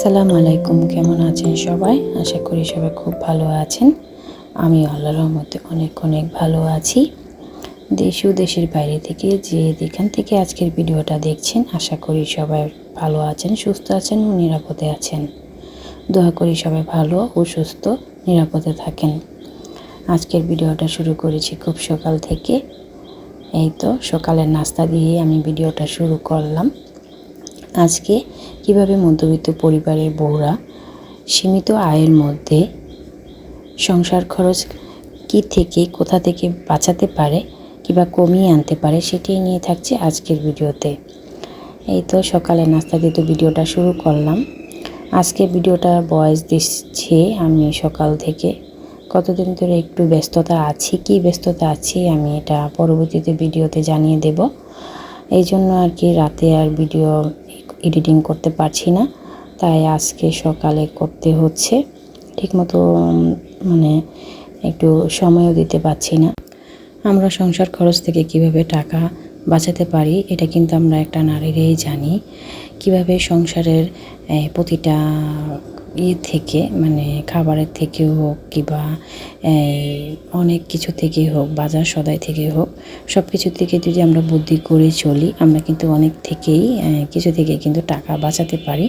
আসসালামু আলাইকুম, কেমন আছেন সবাই? আশা করি সবাই খুব ভালো আছেন। আমি আল্লাহর রহমতে অনেক অনেক ভালো আছি। দেশ ও দেশের বাইরে থেকে যে যেখান থেকে আজকের ভিডিওটা দেখছেন, আশা করি সবাই ভালো আছেন, সুস্থ আছেন ও নিরাপদে আছেন। দোয়া করি সবাই ভালো ও সুস্থ, নিরাপদে থাকেন। আজকের ভিডিওটা শুরু করেছি খুব সকাল থেকে। এই তো সকালের নাস্তা দিয়ে আমি ভিডিওটা শুরু করলাম। আজকে কীভাবে মধ্যবিত্ত পরিবারের বউরা সীমিত আয়ের মধ্যে সংসার খরচ কি থেকে, কোথা থেকে বাঁচাতে পারে কিংবা কমিয়ে আনতে পারে সেটাই নিয়ে থাকছে আজকের ভিডিওতে। এই তো সকালে নাস্তা দিয়ে তো ভিডিওটা শুরু করলাম। আজকে ভিডিওটা বয়স দিচ্ছে আমি সকাল থেকে। কতদিন ধরে একটু ব্যস্ততা আছি, কি ব্যস্ততা আছি আমি এটা পরবর্তীতে ভিডিওতে জানিয়ে দেব। এই জন্য আর কি রাতে আর ভিডিও এডিটিং করতে পারছি না। তাই আজকে সকালে করতে হচ্ছে। ঠিকমতো মানে একটু সময়ও দিতে পারছি না। আমরা সংসার খরচ থেকে কীভাবে টাকা বাঁচাতে পারি, এটা কিন্তু আমরা একটা নারীরাই জানি। কীভাবে সংসারের প্রতিটা ইয়ে থেকে মানে খাবারের থেকে হোক কিংবা অনেক কিছু থেকে হোক, বাজার সদাই থেকে হোক সব কিছু থেকে যদি আমরা বুদ্ধি করে চলি, আমরা কিন্তু অনেক থেকেই কিছু থেকে কিন্তু টাকা বাঁচাতে পারি।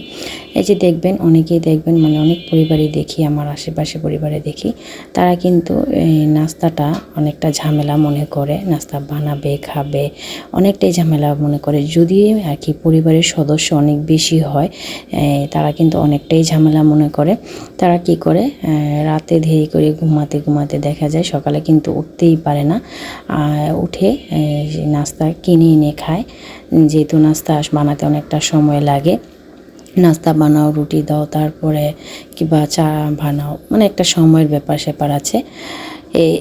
এই যে দেখবেন, অনেকেই দেখবেন মানে অনেক পরিবারে দেখি, আমার আশেপাশে পরিবারে দেখি, তারা কিন্তু এই নাস্তাটা অনেকটা ঝামেলা মনে করে, নাস্তা বানাবে, খাবে, অনেকটাই ঝামেলা মনে করে। যদি আর কি পরিবারের সদস্য অনেক বেশি হয় তারা কিন্তু অনেকটাই ঝামেলা মনে করে। তারা কি করে? রাতে ধেরি করে ঘুমাতে ঘুমাতে দেখা যায় সকালে কিন্তু উঠতেই পারে না। উঠে নাস্তা কিনে এনে খায়। যেহেতু নাস্তা বানাতে অনেকটা সময় লাগে, নাস্তা বানাও, রুটি দাও, তারপরে কিবা চা বানাও মানে একটা সময়ের ব্যাপার স্যাপার আছে।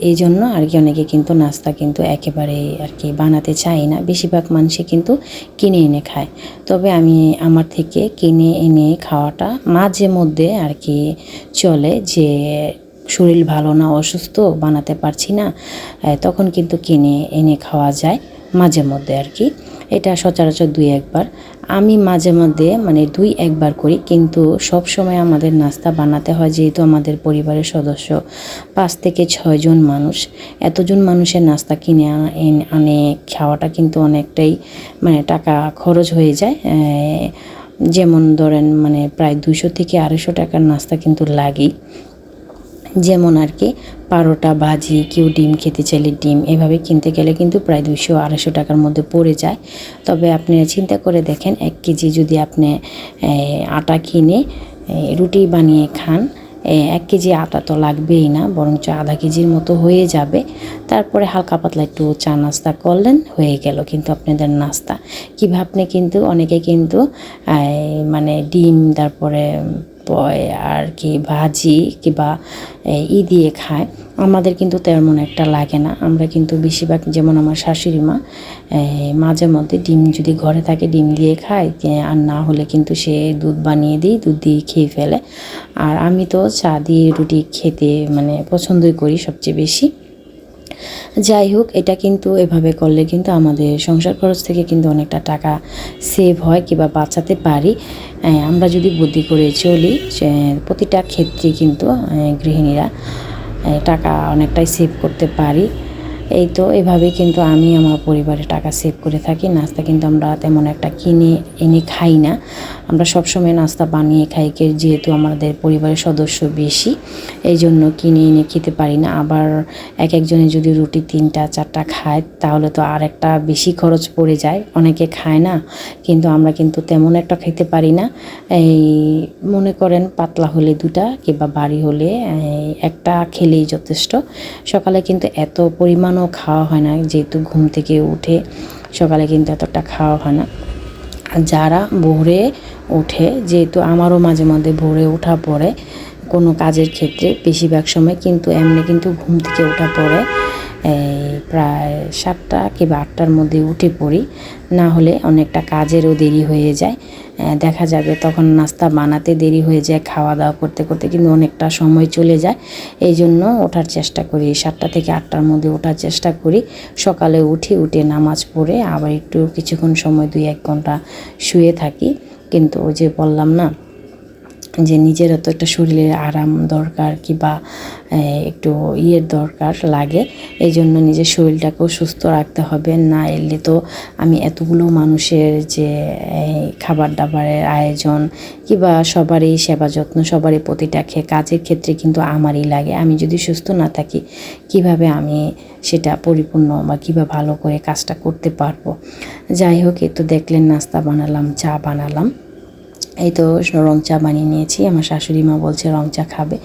এই জন্য আর কি অনেকে কিন্তু নাস্তা কিন্তু একেবারে আর কি বানাতে চায় না। বেশিরভাগ মানুষে কিন্তু কিনে এনে খায়। তবে আমি আমার থেকে কিনে এনে খাওয়াটা মাঝে মধ্যে আর কি চলে যে শরীর ভালো না, অসুস্থ, বানাতে পারছি না তখন কিন্তু কিনে, এনে খাওয়া যায় মাঝে মধ্যে আর কি। এটা সচরাচর দুই একবার। আমি মাঝে মধ্যে মানে দুই একবার করি, কিন্তু সব সময় আমাদের নাস্তা বানাতে হয় যেহেতু আমাদের পরিবারের সদস্য। পাঁচ থেকে ছয়জন মানুষ। এতজন মানুষের নাস্তা কিনে আনা- খাওয়াটা কিন্তু অনেকটাই মানে টাকা খরচ হয়ে যায়। যেমন ধরেন মানে প্রায় দুশো থেকে আড়াইশো টাকার নাস্তা কিন্তু লাগেই। যেমন আর কি, পারোটা, ভাজি, কেউ ডিম খেতে চাইলে ডিম, এভাবে কিনতে গেলে কিন্তু প্রায় দুশো আড়াইশো টাকার মধ্যে পড়ে যায়। তবে আপনি চিন্তা করে দেখেন, এক কেজি যদি আপনি আটা কিনে রুটি বানিয়ে খান এক কেজি আটা তো লাগবেই না, বরঞ্চ আধা কেজির মতো হয়ে যাবে। তারপরে হালকা পাতলা একটু চা নাস্তা করলেন, হয়ে গেল। কিন্তু আপনাদের নাস্তা, কীভাবে আপনি কিন্তু, অনেকে কিন্তু মানে ডিম, তারপরে আর কি ভাজি কিংবা ই দিয়ে খায়। আমাদের কিন্তু তেমন একটা লাগে না। আমরা কিন্তু বেশিরভাগ যেমন আমার শাশুড়ি মা মাঝে মধ্যে ডিম যদি ঘরে থাকে ডিম দিয়ে খায় আর না হলে কিন্তু সে দুধ বানিয়ে দিই, দুধ দিয়ে খেয়ে ফেলে। আর আমি তো চা দিয়ে রুটি খেতে মানে পছন্দই করি সবচেয়ে বেশি। যাই হোক, এটা কিন্তু এভাবে করলে কিন্তু আমাদের সংসার খরচ থেকে কিন্তু অনেকটা টাকা সেভ হয় কিংবা বাঁচাতে পারি। আমরা যদি বুদ্ধি করে চলি প্রতিটা ক্ষেত্রে কিন্তু গৃহিণীরা টাকা অনেকটাই সেভ করতে পারি। এই তো এভাবেই কিন্তু আমি আমার পরিবারে টাকা সেভ করে থাকি। নাস্তা কিন্তু আমরা তেমন একটা কিনে, এনে খাই না। আমরা সবসময় নাস্তা বানিয়ে খাই যেহেতু আমাদের পরিবারের সদস্য বেশি, এই জন্য কিনে এনে খেতে পারি না। আবার এক একজনে যদি রুটি তিনটা, চারটা খায়, তাহলে তো আর একটা বেশি খরচ পড়ে যায়। অনেকে খায় না, কিন্তু আমরা কিন্তু তেমন একটা খেতে পারি না। এই মনে করেন পাতলা হলে দুটা, কিংবা বাড়ি হলে একটা খেলেই যথেষ্ট। সকালে কিন্তু এত পরিমাণও খাওয়া হয় না। যেহেতু ঘুম থেকে উঠে সকালে কিন্তু এতটা খাওয়া হয় না। আর যারা ভোরে ওঠে, যেহেতু আমারও মাঝে মধ্যে ভোরে ওঠা পড়ে, কোনো কাজের ক্ষেত্রে বেশিরভাগ সময় কিন্তু এমনি কিন্তু ঘুম থেকে ওঠা এই প্রায় সাতটা কিংবা আটটার মধ্যে উঠে পড়ি। না হলে অনেকটা কাজেরও দেরি হয়ে যায়। দেখা যাবে। তখন নাস্তা বানাতে দেরি হয়ে যায়, খাওয়া দাওয়া করতে করতে কিন্তু অনেকটা সময় চলে যায়। এই জন্য ওঠার চেষ্টা করি। সাতটা থেকে আটটার মধ্যে ওঠার চেষ্টা করি। সকালে উঠি, উঠে নামাজ পড়ে আবার একটু কিছুক্ষণ সময়, দুই এক ঘণ্টা শুয়ে থাকি। কিন্তু ওই যে বললাম না যে নিজেরও তো একটা শরীরের আরাম দরকার কিংবা একটু ইয়ের দরকার লাগে, এই জন্য নিজের শরীরটাকেও সুস্থ রাখতে হবে। না এলে তো আমি এতগুলো মানুষের যে খাবার দাবারের আয়োজন কিংবা সবারই সেবা যত্ন, সবারই প্রতিটা কাজের ক্ষেত্রে কিন্তু আমারই লাগে। আমি যদি সুস্থ না থাকি, কীভাবে আমি সেটা পরিপূর্ণ বা কীভাবে ভালো করে কাজটা করতে পারব? যাই হোক, এই তো দেখলেন, নাস্তা বানালাম, চা বানালাম। এই তো রং চা বানিয়ে নিয়েছি। আমার শাশুড়ি মা বলছে, রং চা খাবে।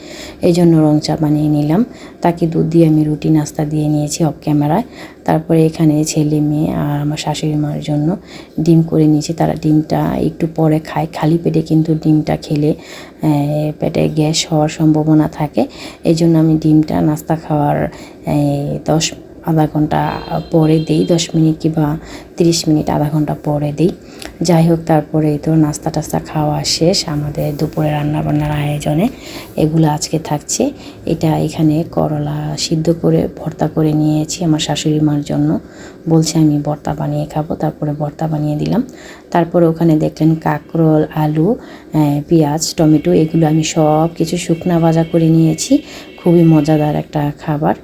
এই জন্য রং চা বানিয়ে নিলাম। তাকে দুধ দিয়ে আমি রুটি নাস্তা দিয়ে নিয়েছি অফ ক্যামেরায় তারপরে এখানে ছেলে, মেয়ে আর আমার শাশুড়ি মার জন্য ডিম করে নিয়েছি। তারা ডিমটা একটু পরে খায়। খালি পেটে কিন্তু ডিমটা খেলে পেটে গ্যাস হওয়ার সম্ভাবনা থাকে। এই জন্য আমি ডিমটা নাস্তা খাওয়ার দশ আধা ঘণ্টা পরে দিই, দশ মিনিট কিংবা তিরিশ মিনিট, আধা ঘণ্টা পরে দিই। যাই হোক, তারপরে তো নাস্তা টাস্তা খাওয়া শেষ, আমাদের দুপুরে রান্নাবান্নার আয়োজনে এগুলো আজকে থাকছে। এটা এখানে করলা সিদ্ধ করে, ভর্তা করে নিয়েছি আমার শাশুড়ি মার জন্য। বলছে, আমি ভর্তা বানিয়ে খাব। তারপরে ভর্তা বানিয়ে দিলাম। তারপরে ওখানে দেখলেন কাঁকরোল, আলু পেঁয়াজ, টমেটো, এগুলো আমি সব কিছু শুকনা ভাজা করে নিয়েছি। খুবই মজাদার একটা খাবার।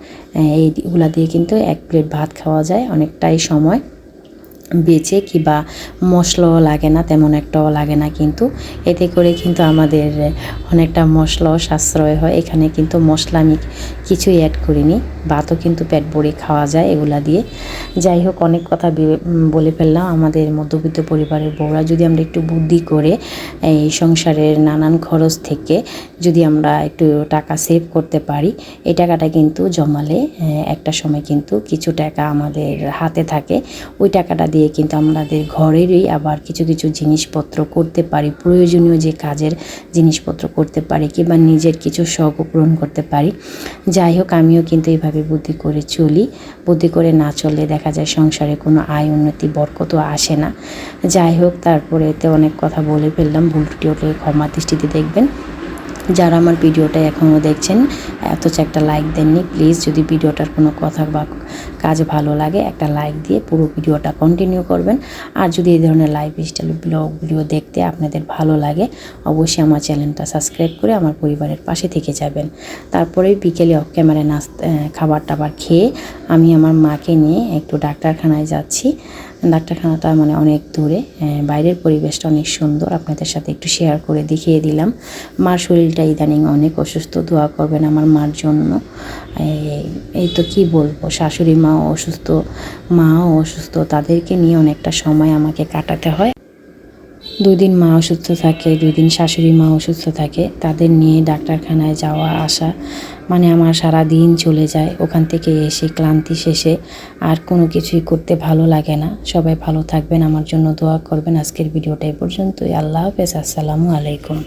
এইগুলা দিয়ে কিন্তু এক প্লেট ভাত খাওয়া যায় অনেকটাই সময়। বেচে কিবা মশলাও লাগে না, তেমন একটাও লাগে না কিন্তু। এতে করে কিন্তু আমাদের অনেকটা মশলাও সাশ্রয় হয়। এখানে কিন্তু মশলা আমি কিছুই অ্যাড করিনি। ভাতও কিন্তু পেট ভরে খাওয়া যায় এগুলা দিয়ে। যাই হোক, অনেক কথা বলে ফেললাম। আমাদের মধ্যবিত্ত পরিবারের বউরা, যদি আমরা একটু বুদ্ধি করে এই সংসারের নানান খরচ থেকে যদি আমরা একটু টাকা সেভ করতে পারি, এই টাকাটা কিন্তু জমালে একটা সময় কিন্তু কিছু টাকা আমাদের হাতে থাকে। ওই টাকাটা দিয়ে কিন্তু আমাদের ঘরেরই আবার কিছু কিছু জিনিসপত্র করতে পারি, প্রয়োজনীয় যে কাজের জিনিসপত্র করতে পারি কিংবা নিজের কিছু শখ পূরণ করতে পারি। যাই হোক, আমিও কিন্তু এইভাবে বুদ্ধি করে চলি। বুদ্ধি করে না চললে দেখা যায় সংসারে কোনো আয় উন্নতি, বরকতও আসে না। যাই হোক তারপরে এতে অনেক কথা বলে ফেললাম। ভুল টুটি ক্ষমা দৃষ্টিতে দেখবেন। যারা আমার ভিডিওটা এখনও দেখছেন অথচ একটা লাইক দেননি প্লিজ যদি ভিডিওটার কোনো কথা বা কাজ ভালো লাগে, একটা লাইক দিয়ে পুরো ভিডিওটা কন্টিনিউ করবেন। আর যদি এই ধরনের লাইফ স্টাইল ব্লগ ভিডিও দেখতে আপনাদের ভালো লাগে, অবশ্যই আমার চ্যানেলটা সাবস্ক্রাইব করে আমার পরিবারের পাশে থেকে যাবেন। তারপরে বিকেলে অফ ক্যামেরায় নাস্তা খাবার টাবার খেয়ে আমি আমার মাকে নিয়ে একটু ডাক্তারখানায় যাচ্ছি। ডাক্তারখানাটা মানে অনেক দূরে বাইরের পরিবেশটা অনেক সুন্দর। আপনাদের সাথে একটু শেয়ার করে দেখিয়ে দিলাম। মার শরীরটা ইদানিং অনেক অসুস্থ, দোয়া করবেন আমার মার জন্য। এই তো কি বলব, শাশুড়ি মাও অসুস্থ মাও অসুস্থ, তাদেরকে নিয়ে অনেকটা সময় আমাকে কাটাতে হয়। দুই দিন মা অসুস্থ থাকে, দুদিন শাশুড়ি মা অসুস্থ থাকে, তাদের নিয়ে ডাক্তারখানায় যাওয়া, আসা মানে আমার সারা দিন চলে যায়। ওখান থেকে এসে ক্লান্তি শেষে আর কোনো কিছুই করতে ভালো লাগে না। সবাই ভালো থাকবেন, আমার জন্য দোয়া করবেন। আজকের ভিডিওটা এ পর্যন্তই। আল্লাহ হাফেজ, আসসালামু আলাইকুম।